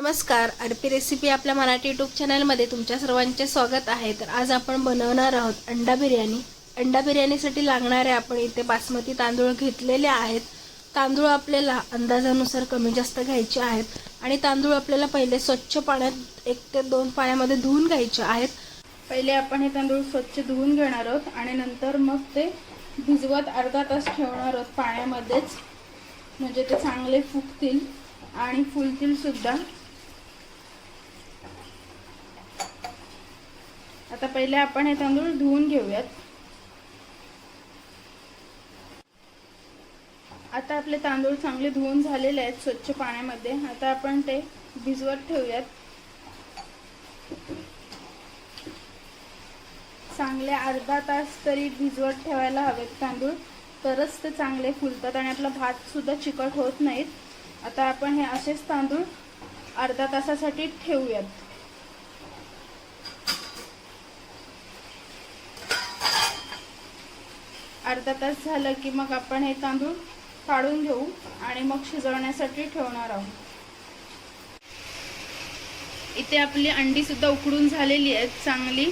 नमस्कार RP recipe आपल्या Marathi YouTube चॅनलमध्ये तुमच्या सर्वांचे स्वागत आहे. तर आज आपण बनवणार आहोत अंडा बिर्याणी. अंडा बिर्याणीसाठी लागणारे आपण इथे बासमती तांदूळ घेतलेले आहेत. तांदूळ आपल्याला अंदाजानुसार कमी जास्त घ्यायचे आहेत. आणि तांदूळ आपल्याला पहिले स्वच्छ पाण्यात एक ते दोन पाण्यामध्ये धुवून घ्यायचे आहेत. पहिले आपण हे तांदूळ स्वच्छ धुवून घेणार आहोत आणि नंतर मग ते भिजवत अर्धा तास ठेवणार आहोत पाण्यामध्येच. म्हणजे ते चांगले फुगतील आणि फुलतील सुद्धा. आता पहिले आपण हे तांदूळ धुवून घेऊयात. आता आपले तांदूळ चांगले धुवून झालेले आहेत स्वच्छ पाण्यामध्ये. आता आपण ते भिजवत ठेवूयात. चांगले अर्धा तास तरी भिजवत ठेवायला हवेत तांदूळ. तरच ते चांगले फुलतात आणि आपला भात सुद्धा चिकट होत नाहीत. आता आपण हे असेच तांदूळ अर्धा तासासाठी ठेवूयात. अर्धा तास झालं की मग आपण हे तांदूळ काढून घेऊ आणि मग शिजवण्यासाठी ठेवणार आहोत. इथे आपली अंडी सुद्धा उकडून झालेली आहेत चांगली.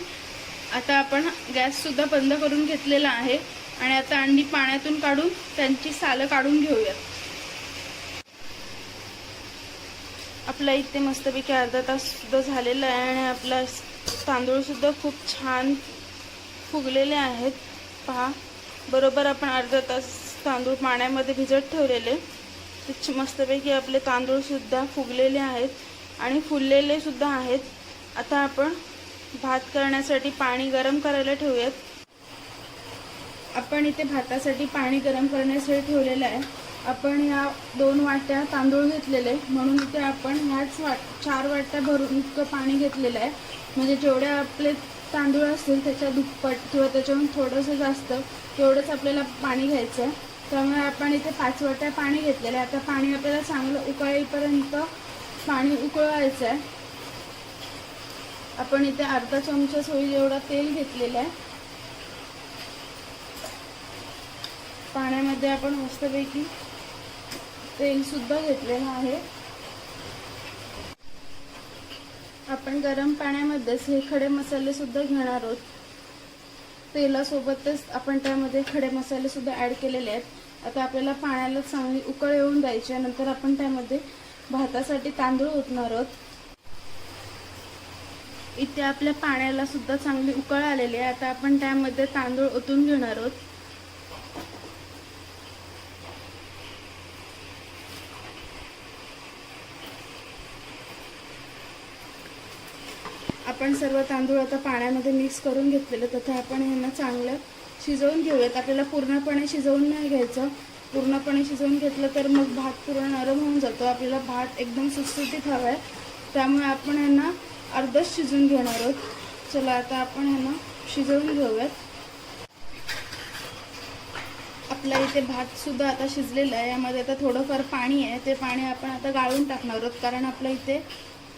आता आपण गॅस सुद्धा बंद करून घेतलेला आहे आणि आता अंडी पाण्यातून काढून त्यांची सालं काढून घेऊयात. आपला इथे मस्तपैकी अर्धा तास सुद्धा झालेला आहे आणि आपला तांदूळ सुद्धा खूप छान फुगलेले आहेत. पहा. बरोबर आपण अर्धा तास तांदूळ पाण्यामध्ये भिजत ठेवलेले. ते मस्तपैकी आपले तांदूळसुद्धा फुगलेले आहेत आणि फुललेले सुद्धा आहेत. आता आपण भात करण्यासाठी पाणी गरम करायला ठेवूयात. आपण इथे भातासाठी पाणी गरम करण्यासाठी ठेवलेलं आहे. आपण ह्या दोन वाट्या तांदूळ घेतलेले म्हणून इथे आपण ह्याच वाट चार वाट्या भरून इतकं पाणी घेतलेलं आहे. म्हणजे जेवढे आपले तांदूळ असतील त्याच्या दुप्पट किंवा त्याच्याहून थोडंसं जास्त तेवढंच आपल्याला पाणी घ्यायचं आहे. त्यामुळे आपण इथे पाच वाट्या पाणी घेतलेलं आहे. आता पाणी आपल्याला चांगलं उकळेपर्यंत पाणी उकळवायचं आहे. आपण इथे अर्धा चमचा सोयी एवढा तेल घेतलेलं आहे. पाण्यामध्ये आपण मस्तपैकी तेल सुद्धा घेतलेलं आहे. आपण गरम पाण्यामध्येच हे खडे मसाले सुद्धा घेणार आहोत. तेलासोबतच आपण त्यामध्ये खडे मसाले सुद्धा ॲड केलेले आहेत. आता आपल्याला पाण्याला चांगली उकळ येऊन द्यायची नंतर आपण त्यामध्ये भातासाठी तांदूळ ओतणार आहोत. इथे आपल्या पाण्याला सुद्धा चांगली उकळ आलेली आहे. आता आपण त्यामध्ये तांदूळ ओतून घेणार आहोत. आपण सर्व तांदूळ आता पाण्यामध्ये मिक्स करून घेतलेलं तथा आपण ह्यांना चांगलं शिजवून घेऊयात. आपल्याला पूर्णपणे शिजवून नाही घ्यायचं. पूर्णपणे शिजवून घेतलं तर मग भात पूर्ण नरम होऊन जातो. आपल्याला भात एकदम सुटसुटीत हवा आहे त्यामुळे आपण ह्यांना अर्धच शिजवून घेणार आहोत. चला आता आपण ह्यांना शिजवून घेऊयात. आपल्या इथे भातसुद्धा आता शिजलेला आहे. यामध्ये आता थोडंफार पाणी आहे. ते पाणी आपण आता गाळून टाकणार आहोत कारण आपल्या इथे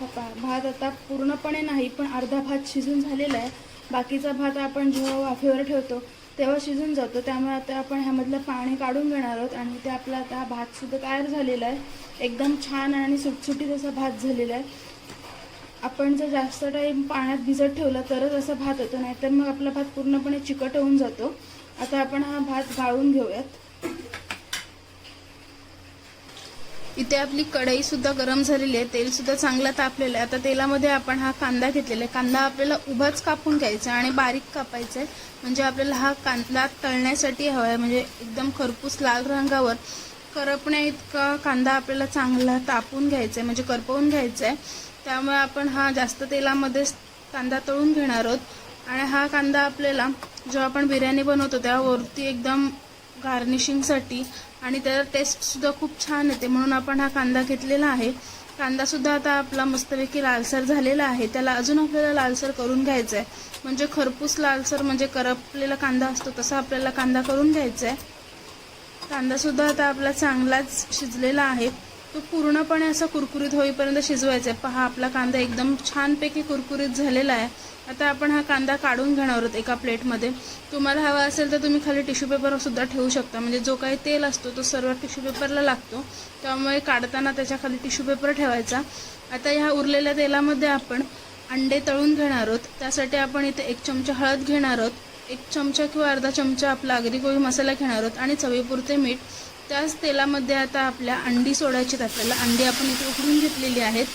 हो भात आता पूर्णपणे नाही पण अर्धा भात शिजून झालेला आहे. बाकीचा भात आपण जेव्हा वाफेवर ठेवतो तेव्हा शिजून जातो. त्यामुळे आता आपण ह्यामधलं पाणी काढून घेणार आहोत आणि ते आपला आता भातसुद्धा तयार झालेला आहे. एकदम छान आणि सुटसुटीत असा भात झालेला आहे. आपण जर जास्त टाईम पाण्यात भिजत ठेवला तरच असा भात होतो. नाहीतर मग आपला भात पूर्णपणे चिकट होऊन जातो. आता आपण हा भात गाळून घेऊयात. इथे आपली कढई सुद्धा गरम झालेली आहे तेल सुद्धा चांगलं तापलेलं आहे. आता तेलामध्ये आपण हा कांदा घेतलेला आहे. कांदा आपल्याला उभाच कापून घ्यायचा आणि बारीक कापायचा आहे. म्हणजे आपल्याला हा कांदा तळण्यासाठी हवा आहे. म्हणजे एकदम खरपूस लाल रंगावर करपण्या इतका कांदा आपल्याला चांगला तापून घ्यायचा आहे. म्हणजे करपवून घ्यायचा आहे. त्यामुळे आपण हा जास्त तेलामध्येच कांदा तळून घेणार आहोत. आणि हा कांदा आपल्याला जेव्हा आपण बिर्याणी बनवतो तेव्हा वरती एकदम गार्निशिंगसाठी आणि त्याला टेस्टसुद्धा खूप छान येते. म्हणून आपण हा कांदा घेतलेला आहे. कांदासुद्धा आता आपला मस्तपैकी लालसर झालेला आहे. त्याला अजून आपल्याला लालसर करून घ्यायचा आहे म्हणजे खरपूस लालसर म्हणजे करपलेला कांदा असतो तसा आपल्याला कांदा करून घ्यायचा आहे कांदासुद्धा आता आपला चांगलाच शिजलेला आहे. तो पूर्णपणे असा कुरकुरीत होईपर्यंत शिजवायचा आहे पहा आपला कांदा एकदम छानपैकी कुरकुरीत झालेला आहे. आता आपण हा कांदा काढून घेणार आहोत एका प्लेटमध्ये. तुम्हाला हवा असेल तर तुम्ही खाली टिश्यू पेपरसुद्धा ठेवू शकता. म्हणजे जो काही तेल असतो तो सर्व टिश्यू पेपरला लागतो. त्यामुळे काढताना त्याच्याखाली टिश्यू पेपर ठेवायचा. आता ह्या उरलेल्या तेलामध्ये आपण अंडे तळून घेणार आहोत. त्यासाठी आपण इथे एक चमचा हळद घेणार आहोत. एक चमचा किंवा अर्धा चमचा आपला आगरी कोळी मसाला घेणार आहोत. आणि चवीपुरते मीठ त्याच तेलामध्ये आता आपल्या अंडी सोडायची आहेत आपल्याला. अंडी आपण इथे उकडून घेतलेली आहेत.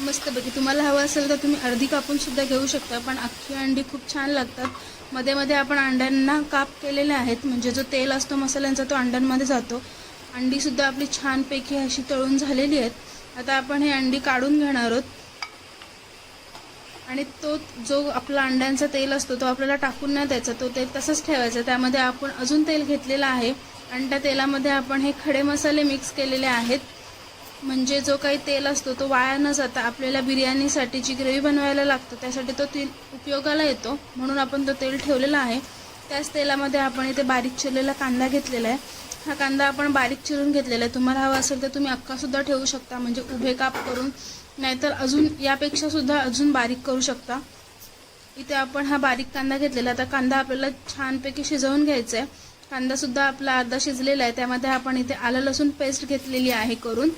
मस्तपैकी. तुम्हाला हवं असेल तर तुम्ही अर्धी कापून सुद्धा घेऊ शकता पण अख्खी अंडी खूप छान लागतात. मध्ये मध्ये आपण अंड्यांना काप केलेले आहेत. म्हणजे जो तेल असतो मसाल्यांचा तो अंड्यांमध्ये जातो. अंडीसुद्धा आपली छानपैकी अशी तळून झालेली आहेत. आता आपण हे अंडी काढून घेणार आहोत. आणि तो जो आपला अंड्यांचा तेल असतो तो आपल्याला टाकून नाही द्यायचा तो तेल तसंच ठेवायचा. त्यामध्ये आपण अजून तेल घेतलेलं आहे आणि त्या तेलामध्ये आपण हे खडे मसाले मिक्स केलेले आहेत. म्हणजे जो काही तेल असतो तो वाया न जाता आपल्याला बिर्याणीसाठी जी ग्रेव्ही बनवायला लागतो त्यासाठी तो तेल उपयोगाला येतो. म्हणून आपण तो तेल ठेवलेला आहे. त्याच तेलामध्ये आपण इथे बारीक चिरलेला कांदा घेतलेला आहे. हा कांदा आपण बारीक चिरून घेतलेला आहे. तुम्हाला हवा असेल तर तुम्ही अक्कासुद्धा ठेवू शकता म्हणजे उभे काप करून. नाहीतर अजून यापेक्षा सुद्धा अजून बारीक करू शकता. इथे आपण हा बारीक कांदा घेतलेला आता कांदा आपल्याला छानपैकी शिजवून घ्यायचा आहे कांदासुद्धा आपला अर्धा शिजलेला आहे. त्यामध्ये आपण इथे आलं लसूण पेस्ट घेतलेली आहे करून.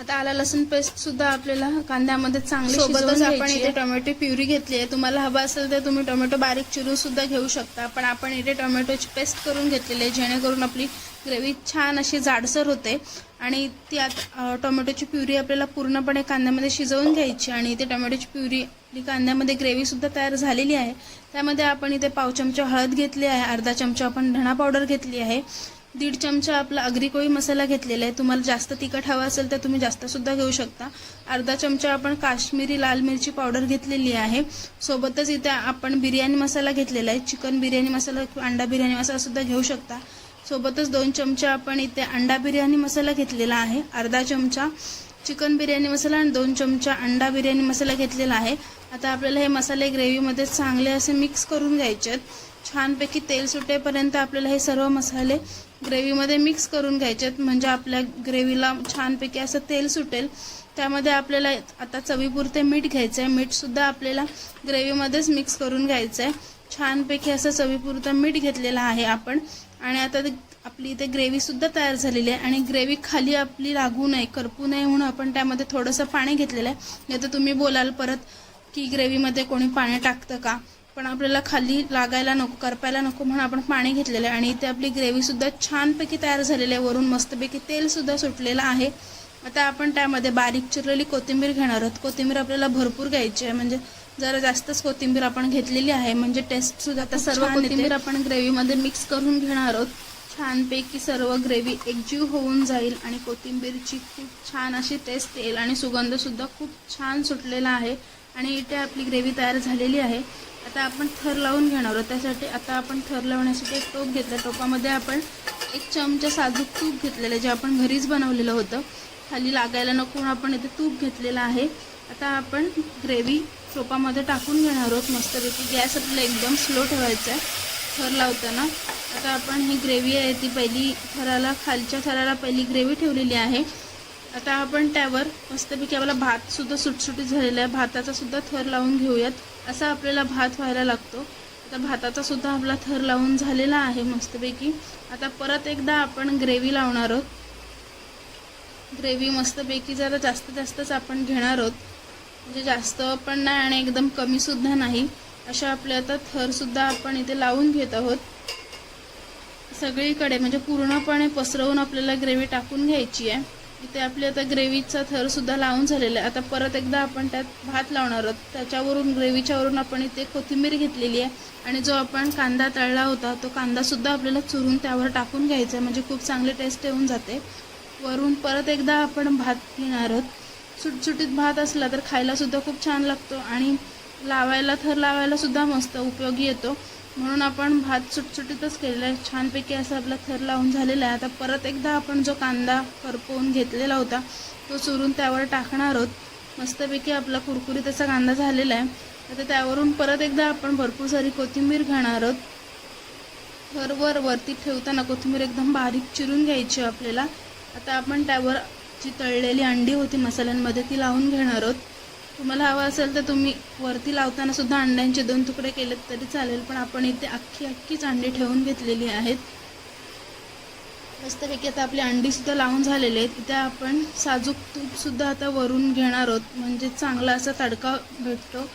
आता आला लसूण पेस्ट सुद्धा आपल्याला कांद्यामध्ये चांगली सोबतच आपण इथे टोमॅटो प्युरी घेतली आहे. तुम्हाला हवा असेल तर तुम्ही टोमॅटो बारीक चिरून सुद्धा घेऊ शकता. पण आपण इथे टोमॅटोची पेस्ट करून घेतलेली आहे. जेणेकरून आपली ग्रेव्ही छान अशी जाडसर होते. आणि ती आता टोमॅटोची प्युरी आपल्याला पूर्णपणे कांद्यामध्ये शिजवून घ्यायची आणि इथे टोमॅटोची प्युरी आपली कांद्यामध्ये ग्रेव्ही सुद्धा तयार झालेली आहे. त्यामध्ये आपण इथे पाव चमचा हळद घेतली आहे. अर्धा चमचा आपण धणा पावडर घेतली आहे. दीड चमचा आपला अगरी कोळी मसाला घेतलेला आहे. तुम्हाला जास्त तिखट हवा असेल तर तुम्ही जास्तसुद्धा घेऊ शकता. अर्धा चमचा आपण काश्मीरी लाल मिरची पावडर घेतलेली आहे. सोबतच इथे आपण बिर्याणी मसाला घेतलेला आहे. चिकन बिर्याणी मसाला अंडा बिर्याणी मसालासुद्धा घेऊ शकता. सोबतच दोन चमचा आपण इथे अंडा बिर्याणी मसाला घेतलेला आहे. अर्धा चमचा चिकन बिर्याणी मसाला आणि दोन चमचा अंडा बिर्याणी मसाला घेतलेला आहे. आता आपल्याला हे मसाले ग्रेव्हीमध्ये चांगले असे मिक्स करून घ्यायचे आहेत. छानपैकी तेल सुटेपर्यंत आपल्याला हे सर्व मसाले ग्रेव्हीमध्ये मिक्स करून घ्यायचे आहेत. म्हणजे आपल्या ग्रेव्हीला छानपैकी असं तेल सुटेल. त्यामध्ये आपल्याला आता चवीपुरते मीठ घ्यायचं आहे. मीठसुद्धा आपल्याला ग्रेव्हीमध्येच मिक्स करून घ्यायचं आहे. छानपैकी असं चवीपुरतं मीठ घेतलेलं आहे आपण. आणि आता ते आपली इथे ग्रेव्हीसुद्धा तयार झालेली आहे. आणि ग्रेव्ही खाली आपली लागू नये करपू नये म्हणून आपण त्यामध्ये थोडंसं पाणी घेतलेलं आहे. नाही तर तुम्ही बोलाल परत की ग्रेव्हीमध्ये कोणी पाणी टाकतं का? पण आपल्याला खाली लागायला नको करपायला नको म्हणून आपण पाणी घेतलेलं आहे. आणि इथे आपली ग्रेव्हीसुद्धा छानपैकी तयार झालेली आहे. वरून मस्तपैकी तेलसुद्धा सुटलेलं आहे. आता आपण त्यामध्ये बारीक चिरलेली कोथिंबीर घेणार आहोत. कोथिंबीर आपल्याला भरपूर घ्यायची आहे. म्हणजे जरा जास्तच कोथिंबीर आपण घेतलेली आहे. म्हणजे टेस्टसुद्धा आता सर्व कोथिंबीर आपण ग्रेव्हीमध्ये मिक्स करून घेणार आहोत. छानपैकी सर्व ग्रेव्ही एकजीव होऊन जाईल. आणि कोथिंबीरची खूप छान अशी टेस्ट येईल. आणि सुगंधसुद्धा खूप छान सुटलेला आहे. आणि इथे आपली ग्रेव्ही तयार झालेली आहे. आता आपण थर लावून घेणार आहोत. त्यासाठी आता आपण थर लावण्यासाठी एक टोप घेतला. टोपामध्ये आपण एक चमचा साजूक तूप घेतलेलं आहे जे आपण घरीच बनवलेलं होतं. खाली लागायला नको म्हणून आपण इथे तूप घेतलेलं आहे. आता आपण ग्रेव्ही टोपामध्ये टाकून घेणार आहोत. मस्तपैकी गॅस आपल्याला एकदम स्लो ठेवायचा आहे. थर लावताना आता आपण ही ग्रेव्ही आहे ती पहिली थराला खालच्या थराला पहिली ग्रेव्ही ठेवलेली आहे. आता आपण त्यावर मस्तपैकी आपला भातसुद्धा सुटसुटीत झालेला आहे. भाताचासुद्धा थर लावून घेऊयात. असा आपल्याला भात व्हायला लागतो. आता भाताचा सुद्धा आपला थर लावून झालेला आहे मस्तपैकी. आता परत एकदा आपण ग्रेव्ही लावणार आहोत. ग्रेव्ही मस्तपैकी जरा जास्त जास्तच आपण घेणार आहोत. म्हणजे जास्त पण नाही आणि एकदम कमीसुद्धा नाही. अशा आपल्या आता थरसुद्धा आपण इथे लावून घेत आहोत. सगळीकडे म्हणजे पूर्णपणे पसरवून आपल्याला ग्रेव्ही टाकून घ्यायची आहे. इथे आपली आता ग्रेव्हीचा थर सुद्धा लावून झालेला आहे. आता परत एकदा आपण त्यात भात लावणार आहोत. त्याच्यावरून ग्रेव्हीच्या वरून आपण इथे कोथिंबीर घेतलेली आहे. आणि जो आपण कांदा तळला होता तो कांदा सुद्धा आपल्याला चुरून त्यावर टाकून घ्यायचा आहे. म्हणजे खूप चांगली टेस्ट येऊन जाते. वरून परत एकदा आपण भात घेणार आहोत. सुटसुटीत भात असला तर खायला सुद्धा खूप छान लागतो. आणि लावायला थर लावायला सुद्धा मस्त उपयोगी येतो. म्हणून आपण भात सुटसुटीतच केलेला आहे. छानपैकी असा आपला थर लावून झालेला आहे. आता परत एकदा आपण जो कांदा करपवून घेतलेला होता तो चुरून त्यावर टाकणार आहोत. मस्तपैकी आपला कुरकुरीत असा कांदा झालेला आहे. आता त्यावरून परत एकदा आपण भरपूर सारी कोथिंबीर घेणार आहोत. थरवर वरती ठेवताना कोथिंबीर एकदम बारीक चिरून घ्यायची आपल्याला. आता आपण त्यावर जी तळलेली अंडी होती मसाल्यांमध्ये ती लावून घेणार आहोत. तुम्हाला हवं असेल तर तुम्ही वरती लावताना सुद्धा अंड्यांचे दोन तुकडे केलेत तरी चालेल पण आपण इथे अख्खी अख्खीच अंडी ठेवून घेतलेली आहेत. मस्तपैकी आता आपली अंडी सुद्धा लावून झालेली आहेत. इथे आपण साजूक तूप सुद्धा आता वरून घेणार आहोत. म्हणजे चांगला असा तडका भेटतो.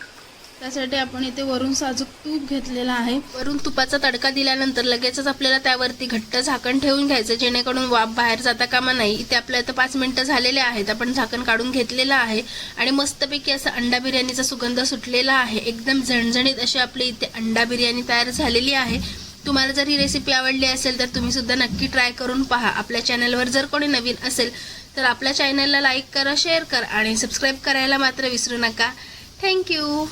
त्यासाठी आपण इथे वरून साजूक तूप घेतलेलं आहे. वरून तुपाचा तडका दिल्यानंतर लगेचच आपल्याला त्यावरती घट्ट झाकण ठेवून घ्यायचं जेणेकरून वाफ बाहेर जाता कामा नाही. इथे आपल्या इथं पाच मिनटं झालेले आहेत. आपण झाकण काढून घेतलेलं आहे आणि मस्तपैकी असं अंडा बिर्याणीचा सुगंध सुटलेला आहे. एकदम झणझणीत अशी आपली इथे अंडा बिर्याणी तयार झालेली आहे. तुम्हाला जर ही रेसिपी आवडली असेल तर तुम्ही सुद्धा नक्की ट्राय करून पहा. आपल्या चॅनलवर जर कोणी नवीन असेल तर आपल्या चॅनलला लाईक करा शेअर करा आणि सबस्क्राईब करायला मात्र विसरू नका. थँक्यू